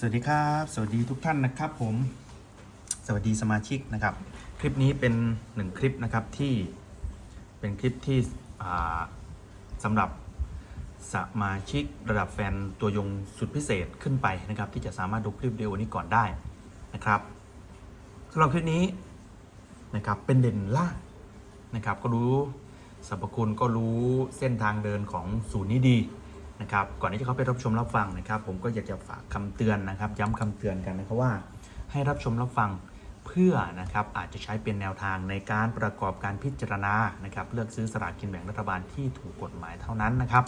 สวัสดีครับ สวัสดีทุกท่านนะครับผม สวัสดีสมาชิกนะครับ คลิปนี้เป็นหนึ่งคลิปนะครับที่เป็นคลิปที่สำหรับสมาชิกระดับแฟนตัวยงสุดพิเศษขึ้นไปนะครับ ที่จะสามารถดูคลิปวิดีโอนี้ก่อนได้นะครับสำหรับคลิปนี้นะครับเป็นเด่นล่างนะครับ ก็รู้สรรพคุณก็รู้เส้นทางเดินของศูนย์นี้ดี นะครับก่อนที่จะเข้าไปรับชมรับฟังนะครับ ผมก็อยากจะฝากคำเตือนนะครับ ย้ำคำเตือนกันนะครับว่า ให้รับชมรับฟังเพื่อนะครับอาจจะใช้เป็นแนวทางในการประกอบการพิจารณานะครับ เลือกซื้อสลากกินแบ่งรัฐบาลที่ถูกกฎหมายเท่านั้นนะครับ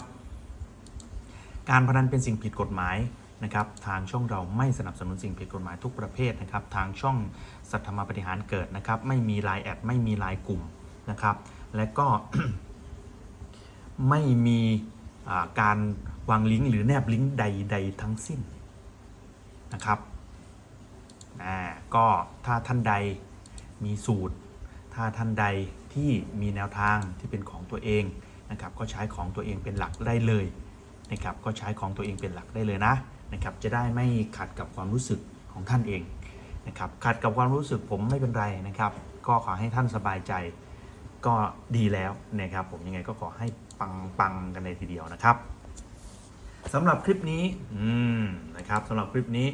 การพนันเป็นสิ่งผิดกฎหมายนะครับ ทางช่องเราไม่สนับสนุนสิ่งผิดกฎหมายทุกประเภทนะครับ ทางช่องสัทธรรมปฏิหารเกิดนะครับ ไม่มีไลน์แอดไม่มีไลน์กลุ่มนะครับ และก็ไม่มี การวางลิงก์หรือแนบลิงก์ใด ๆ ทั้งสิ้นนะครับก็ถ้าท่านใดมีสูตร ถ้าท่านใดที่มีแนวทางที่เป็นของตัวเองนะครับก็ใช้ของตัวเองเป็นหลักได้เลยนะครับก็ใช้ของตัวเองเป็นหลักได้เลยนะนะครับจะได้ไม่ขัดกับความรู้สึกของท่านเองนะครับขัดกับความรู้สึกผมไม่เป็นไรนะครับ ก็ขอให้ท่านสบายใจก็ดีแล้วนะครับผมยังไงก็ขอให้ ปังๆกันเลยทีเดียวนะครับสำหรับคลิปนี้อืมนะครับสำหรับคลิปนี้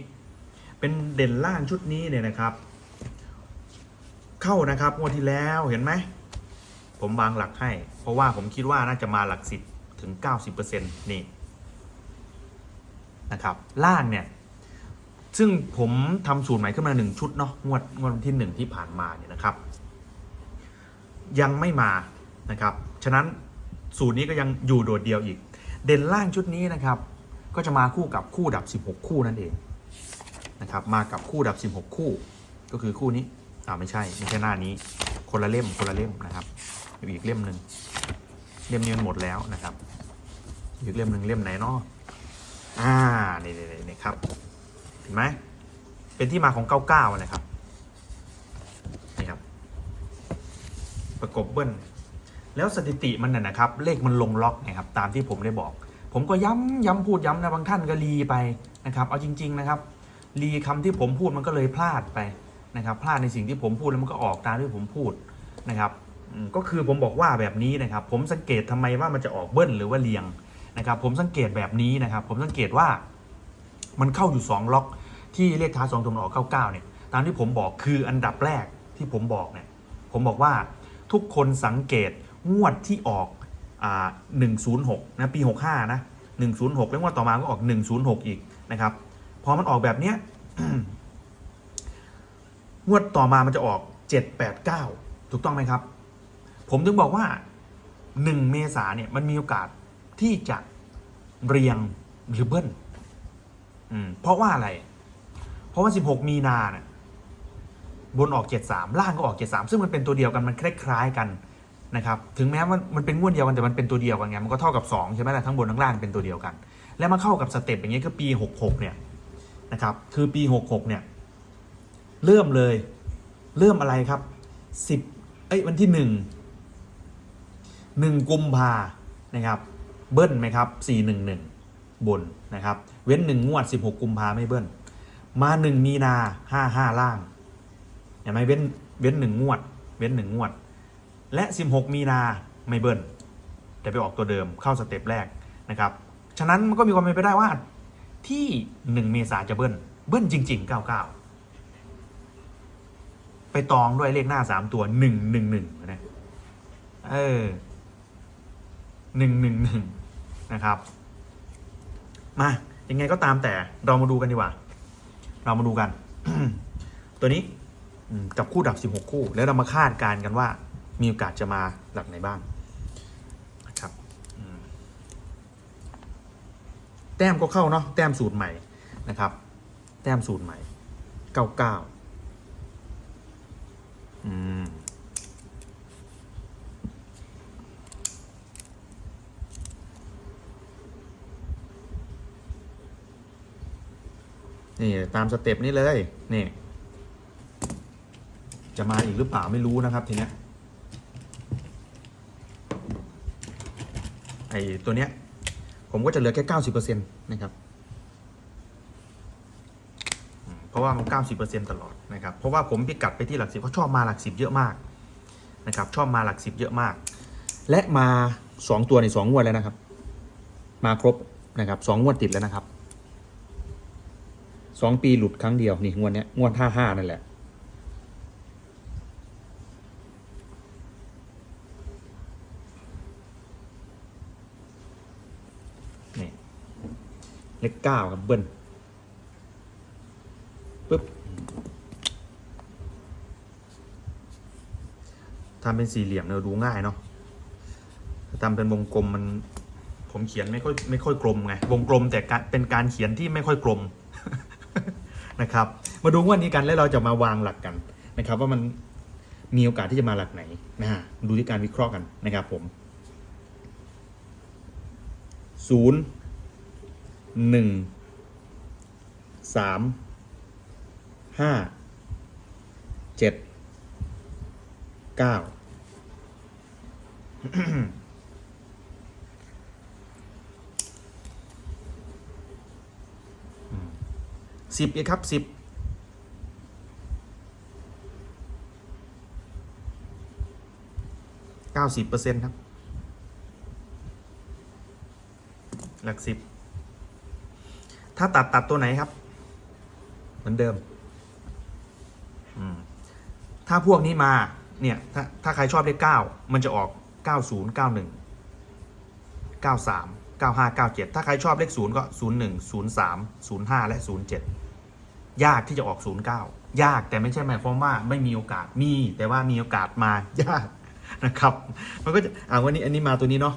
เป็นเด่นล่างชุดนี้เนี่ยนะครับ เข้านะครับงวดที่แล้วเห็นไหมผมวางหลักให้ เพราะว่าผมคิดว่าน่าจะมาหลักสิบถึง 90%นี่นะครับล่างเนี่ย ซึ่งผมทำสูตรใหม่ขึ้นมาหนึ่งชุดเนาะงวดงวดที่หนึ่งที่ผ่านมาเนี่ยนะครับ ยังไม่มานะครับ ฉะนั้น สูตรนี้ก็ยังอยู่โดดเดียวอีก เด่นล่างชุดนี้นะครับ ก็จะมาคู่กับคู่ดับ 16 คู่นั่นเองนะครับมากับคู่ดับ 16 คู่ ก็คือคู่นี้อ่าไม่ใช่ไม่ใช่หน้านี้ คนละเล่มคนละเล่มนะครับอยู่อีกเล่มหนึ่งเล่มนี้มันหมดแล้วนะครับอีกเล่มหนึ่งเล่มไหนเนาะอ่านี่นี่นี่นี่ครับเห็นไหมเป็นที่มาของ 99นะครับนี่ครับประกบเบิ้ล แล้วสถิติมันน่ะนะครับ เลขมันลงล็อกนะครับตามที่ผมได้บอก ผมก็ย้ำย้ำพูดย้ำนะบางท่านก็รีไปนะครับ เอาจริง ๆนะครับ รีคำที่ผมพูดมันก็เลยพลาดไปนะครับ พลาดในสิ่งที่ผมพูดแล้วมันก็ออกตามที่ผมพูดนะครับก็คือผมบอกว่าแบบนี้นะครับ ผมสังเกตทำไมว่ามันจะออกเบิ้ลหรือว่าเรียงนะครับ ผมสังเกตแบบนี้นะครับ ผมสังเกตว่ามันเข้าอยู่ 2 ล็อก ที่เลขท้ายสองตัวมันออก99เนี่ยตามที่ผมบอกคืออันดับแรกที่ผมบอกเนี่ยผมบอกว่าทุกคนสังเกต งวดที่ออกอ่า106 นะปี 65 นะ 106 แล้วงวดต่อมาก็ออก 106 อีกนะครับ พอมันออกแบบเนี้ยงวดต่อมามันจะออก 789 ถูกต้องไหมครับ ผมถึงบอกว่า 1 เมษาเนี่ยมันมีโอกาสที่จะเรียงหรือเบิ้ลอืมเพราะว่าอะไร เพราะว่า 16 มีนาเนี่ยบนออก 73 ล่างก็ออก 73 ซึ่งมันเป็นตัวเดียวกันมันคล้ายๆกัน นะครับถึงแม้ว่ามันเป็นงวดเดียวกันแต่มันเป็นตัวเดียวกันไงมันก็เท่ากับ2ใช่ไหมล่ะทั้งบนทั้งล่างเป็นตัวเดียวกัน แล้วมาเข้ากับสเต็ปอย่างเงี้ยคือปี 66เนี่ยนะครับคือปี 66เนี่ยเริ่มเลยเริ่มอะไรครับ 10เอ้ยวันที่ 1 1 กุมภานะครับเบิ้ลไหมครับ 411 บนนะครับ เว้นหนึ่งวด 16 กุมภาไม่เบิ้ลมาหนึ่งมีนาห้าห้าล่างเห็นไหมเว้นเว้นหนึ่งวด เว้นหนึ่งงวด และ 16 มีนาไม่เบิ้ลแต่ไปออกตัวเดิมเข้าสเต็ปแรกนะครับ ฉะนั้นมันก็มีความเป็นไปได้ว่าที่ 1 เมษาจะเบิ้ลเบิ้ลจริง ๆ 99 ไปตองด้วยเลขหน้า 3 ตัว 1 1 1นะเออ1 1 1 นะครับ มายังไงก็ตามแต่เรามาดูกันดีกว่า เรามาดูกัน ตัวนี้กับคู่ดับ 16 คู่ แล้วเรามาคาดการณ์กันว่า มีโอกาสจะมาหลักไหนบ้างนะครับแต้มก็เข้าเนาะแต้มสูตรใหม่นะครับ แต้มสูตรใหม่99อืมนี่ตามสเต็ปนี้เลย นี่ จะมาอีกหรือเปล่าไม่รู้นะครับทีเนี้ย อตัวเนี้ย ผมก็จะเหลือแค่เก้าสิบเปอร์เซ็นต์นะครับเพราะว่ามัน90%ตลอดนะครับ เพราะว่าผมพิกัดไปที่หลักสิบเขาชอบมาหลักสิบเยอะมากนะครับชอบมาหลักสิบเยอะมาก และมา2ตัวในสองงวดแล้วนะครับ มาครบนะครับสองงวดติดแล้วนะครับสองปีหลุดครั้งเดียวนี่งวดเนี้ยงวดห้าห้านั่นแหละ นี่ เลขเก้าครับเบิ้ลปึ๊บทำเป็นสี่เหลี่ยมเนี่ยดูง่ายเนาะทำเป็นวงกลมมัน ผมเขียนไม่ค่อยไม่ค่อยกลมไง วงกลมแต่เป็นการเขียนที่ไม่ค่อยกลมนะครับ มาดูวันนี้กันแล้วเราจะมาวางหลักกันนะครับ ว่ามันมีโอกาสที่จะมาหลักไหนนะฮะดูที่การวิเคราะห์กันนะครับผมศูนย์ หนึ่งสามห้าเจ็ดเก้าสิบเอีกครับสิบเก้าสิบเปอร์เซ็นต์ครับ หลักสิบ ถ้าตัดตัดตัวไหนครับ เหมือนเดิมถ้าพวกนี้มา เนี่ยถ้าถ้าใครชอบเลขเก้ามันจะออกเก้าศูนย์เก้าหนึ่งเก้าสามเก้าห้าเก้าเจ็ดถ้าใครชอบเลขศูนย์ก็ศูนย์หนึ่งศูนย์สามศูนย์ห้าและศูนย์เจ็ดยากที่จะออกศูนย์เก้ายากแต่ไม่ใช่หมายความว่าไม่มีโอกาสมีแต่ว่ามีโอกาสมายากนะครับ มันก็จะอ่าวันนี้อันนี้มาตัวนี้เนาะ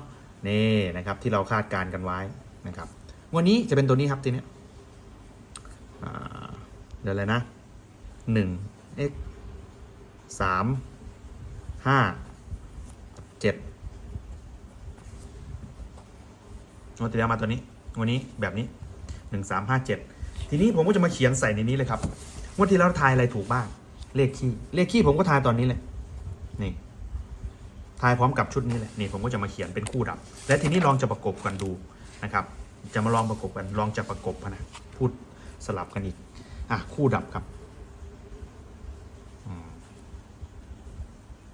นี่นะครับที่เราคาดการณ์กันไว้นะครับ วันนี้จะเป็นตัวนี้ครับทีนี้เดี๋ยวอะไรนะหนึ่ง x สามห้าเจ็ดวันที่แล้วมาตัวนี้วันนี้แบบนี้หนึ่งสามห้าเจ็ดทีนี้ผมก็จะมาเขียนใส่ในนี้เลยครับงวันที่แล้วทายอะไรถูกบ้าง เลขขี้เลขขี้ผมก็ทายตอนนี้เลยนี่ทายพร้อมกับชุดนี้แหละนี่ผมก็จะมาเขียนเป็นคู่ดับ และทีนี้ลองจะประกบกันดูนะครับ จะมาลองประกบกัน ลองจะประกบนะ พูดสลับกันอีก อะ คู่ดับครับ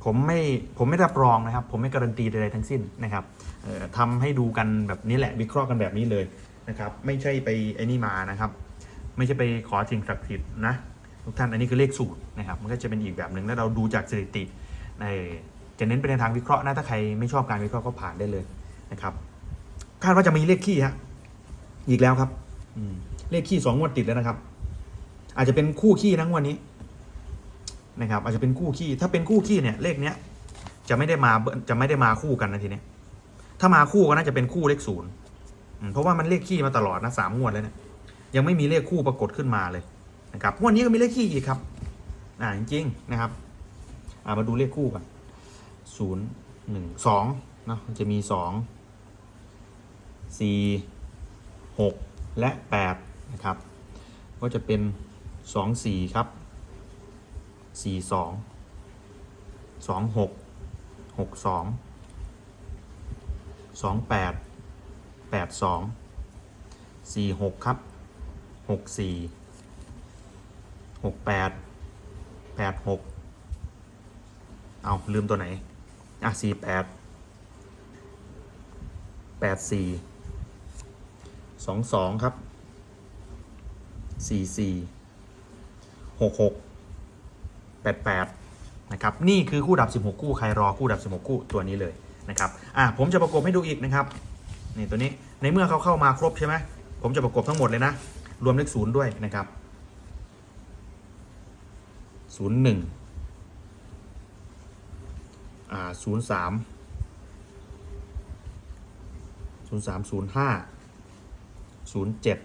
ผมไม่ ผมไม่รับรองนะครับ ผมไม่การันตีใดๆทั้งสิ้นนะครับเอ่อทำให้ดูกันแบบนี้แหละ วิเคราะห์กันแบบนี้เลยนะครับ ไม่ใช่ไปไอ้นี่มานะครับ ไม่ใช่ไปขอสิ่งศักดิ์สิทธิ์นะทุกท่าน อันนี้คือเลขสูตรนะครับ มันก็จะเป็นอีกแบบหนึ่ง แล้วเราดูจากสถิติในจะเน้นไปในทางวิเคราะห์นะ ถ้าใครไม่ชอบการวิเคราะห์ก็ผ่านได้เลยนะครับ คาดว่าจะมีเลขขี้ฮะ อีกแล้วครับ อืมเลขขี้สองงวดติดแล้วนะครับ อาจจะเป็นคู่ขี้นะงวันนี้ นะครับ อาจจะเป็นคู่ขี้ถ้าเป็นคู่ขี้เนี่ย เลขเนี้ยจะไม่ได้มาจะไม่ได้มาคู่กันนะทีเนี้ยถ้ามาคู่ก็น่าจะเป็นคู่เลขศูนย์เพราะว่ามันเลขขี้มาตลอดนะสามงวดแล้วเนี่ยยังไม่มีเลขคู่ปรากฏขึ้นมาเลยนะครับงวดนี้ก็มีเลขขี้อีกครับ อ่าจริงๆนะครับ อ่ามาดูเลขคู่กันศูนย์หนึ่งสองเนาะจะมีสองสี่ หกและแปดนะครับ ก็จะเป็นสองสี่ครับสี่สองสองหกหกสองสองแปดแปดสองสี่หกครับหกสี่หกแปดแปดหกเอาลืมตัวไหน อะสี่แปดแปด สองสองครับสี่สี่หกหก88นะครับ นี่คือคู่ดับ 16 คู่ ใครรอคู่ดับ 16 คู่ตัวนี้เลยนะครับ อะผมจะประกบให้ดูอีกนะครับ นี่ตัวนี้ ในเมื่อเขาเข้ามาครบใช่ไหม ผมจะประกบทั้งหมดเลยนะ รวมเลขศูนย์ด้วยนะครับศูนย์หนึ่งอ่าศูนย์สามศูนย์สามศูนย์ห้า ศูนย์เจ็ด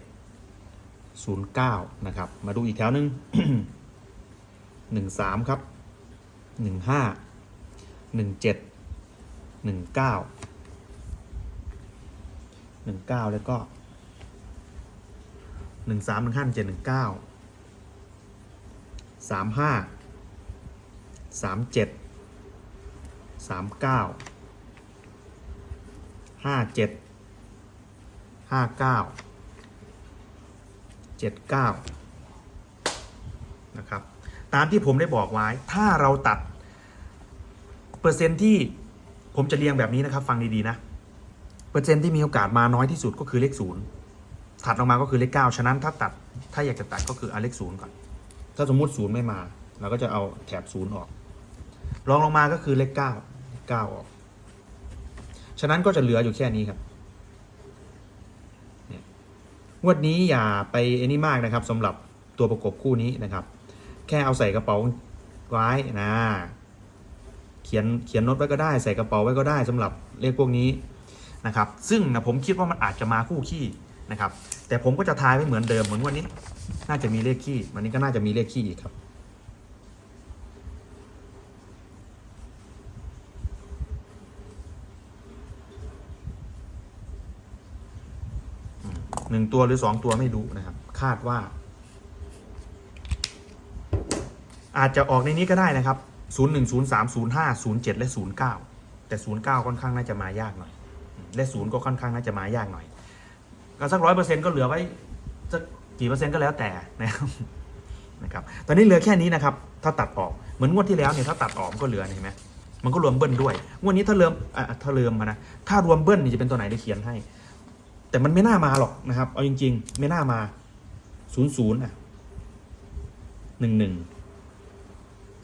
ศูนย์เก้านะครับ มาดูอีกแถวหนึ่งหนึ่งสามครับหนึ่งห้าหนึ่งเจ็ดหนึ่งเก้าหนึ่งเก้าแล้วก็หนึ่งสามหนึ่ง ห้าเจ็ดหนึ่งเก้านะครับตามที่ผมได้บอกไว้ถ้าเราตัด เปอร์เซ็นต์ที่ผมจะเรียงแบบนี้นะครับ ฟังดี ๆ นะ เปอร์เซ็นต์ที่มีโอกาสมาน้อยที่สุดก็คือเลขศูนย์ถัดลงมาก็คือเลขเก้าฉะนั้นถ้าตัดถ้าอยากจะตัดก็คือเอาเลขศูนย์ก่อน ถ้าสมมุติศูนย์ไม่มาเราก็จะเอาแถบศูนย์ออกรองลงมาก็คือเลขเก้าเก้าออก ฉะนั้นก็จะเหลืออยู่แค่นี้ครับ งวดนี้อย่าไปอนี่มากนะครับสำหรับตัวประกบคู่นี้นะครับ แค่เอาใส่กระเป๋าไว้นะ เขียนเขียนโน้ตไว้ก็ได้ใส่กระเป๋าไว้ก็ได้สำหรับเลขพวกนี้นะครับ ซึ่งนะผมคิดว่ามันอาจจะมาคู่ขี้นะครับ แต่ผมก็จะทายไว้เหมือนเดิมเหมือนวันนี้ น่าจะมีเลขขี้วันนี้ก็น่าจะมีเลขขี้อีกครับ หนึ่งตัวหรือสองตัวไม่รู้นะครับ คาดว่า อาจจะออกในนี้ก็ได้นะครับ0 1 0 3 0 5 0 7และ09แต่09ค่อนข้างน่าจะมายากหน่อย และ0ก็ค่อนข้างน่าจะมายากหน่อยก็สักร้อยเปอร์เซ็นต์ก็เหลือไว้สักกี่เปอร์เซ็นต์ก็แล้วแต่นะครับนะครับตอนนี้เหลือแค่นี้นะครับ ถ้าตัดออกเหมือนงวดที่แล้วเนี่ยถ้าตัดออกมันก็เหลือเห็นไหมมันก็รวมเบิ้ลด้วย งวดนี้ถ้าเริ่มอะถ้าเริ่มมานะ ถ้ารวมเบิ้ลนี่จะเป็นตัวไหนได้เขียนให้ แต่มันไม่น่ามาหรอกนะครับ เอาจริง ๆ ไม่น่ามาศูนย์ศูนย์อะหนึ่งหนึ่ง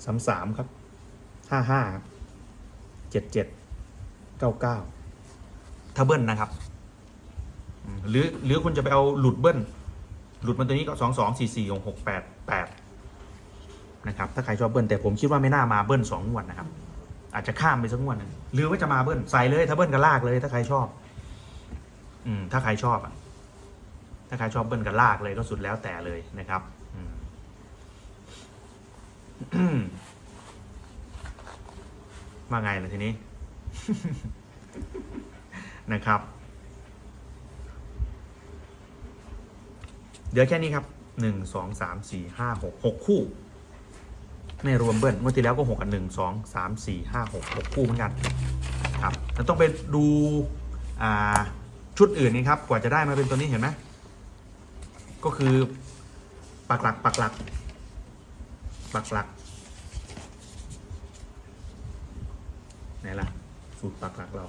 สามสามครับห้าห้าเจ็ดเจ็ดเก้าเก้าถ้าเบิ้ลนะครับ หรือหรือคุณจะไปเอาหลุดเบิ้ลหลุดมาตัวนี้ก็สองสองสี่สี่หกแปดแปดนะครับถ้าใครชอบเบิ้ลแต่ผมคิดว่าไม่น่ามาเบิ้ลสองงวดนะครับ อาจจะข้ามไปสักงวดนึงหรือว่าจะมาเบิ้ลใส่เลยถ้าเบิ้ลก็ลากเลยถ้าใครชอบ อืม ถ้าใครชอบอะ ถ้าใครชอบเบิ้ลก็ลากเลยก็สุดแล้วแต่เลยนะครับ อืมว่าไงล่ะทีนี้ นะครับ เดี๋ยวแค่นี้ครับหนึ่งสองสามสี่ห้าหกหกคู่ไม่รวมเบิ้ลเมื่อที่แล้วก็หกกันหนึ่งสองสามสี่ห้าหกหกคู่เหมือนกัน ครับแล้วต้องไปดูอ่า ชุดอื่นนี่ครับ กว่าจะได้มาเป็นตัวนี้เห็นไหมก็คือปักหลักปักหลักปักหลักไหนล่ะ สูตรปักหลักเรา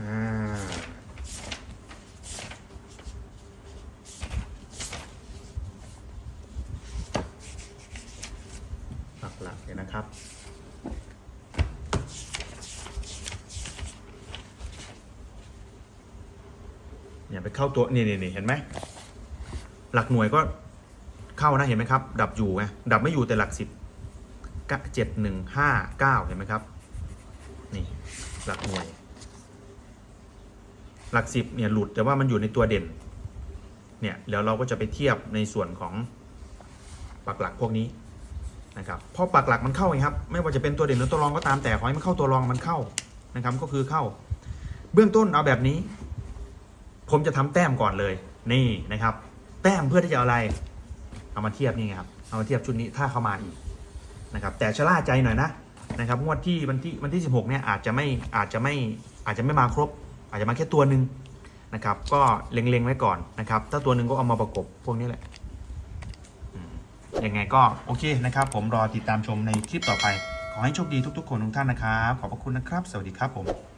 อ่า ปักหลักเลยนะครับ เนี่ย ไปเข้าตัวนี่นี่เห็นไหมหลักหน่วยก็เข้านะเห็นไหมครับ ดับอยู่ไงดับไม่อยู่แต่หลักสิบเจ็ดหนึ่งห้าเก้าเห็นไหมครับ นี่หลักหน่วย หลักสิบเนี่ยหลุดแต่ว่ามันอยู่ในตัวเด่น เนี่ยแล้วเราก็จะไปเทียบในส่วนของปักหลักพวกนี้นะครับพราะปักหลักมันเข้าไงครับ ไม่ว่าจะเป็นตัวเด่นหรือตัวรองก็ตามแต่ขอให้มันเข้าตัวรองมันเข้านะครับก็คือเข้า เบื้องต้นเอาแบบนี้ ผมจะทำแต้มก่อนเลย นี่นะครับ แต้มเพื่อที่จะอะไร เอามาเทียบนี่ไงครับ เอามาเทียบชุดนี้ถ้าเข้ามาอีกนะครับ แต่ชะล่าใจหน่อยนะนะครับงวดที่วันที่วันที่ 16เนี่ยอาจจะไม่อาจจะไม่อาจจะไม่มาครบ อาจจะมาแค่ตัวหนึ่งนะครับ ก็เล็งๆไว้ก่อนนะครับ ถ้าตัวหนึ่งก็เอามาประกบพวกนี้แหละอืมยังไงก็โอเคนะครับ ผมรอติดตามชมในคลิปต่อไป ขอให้โชคดีทุกๆคนทุกท่านนะครับ ขอบพระคุณนะครับ สวัสดีครับผม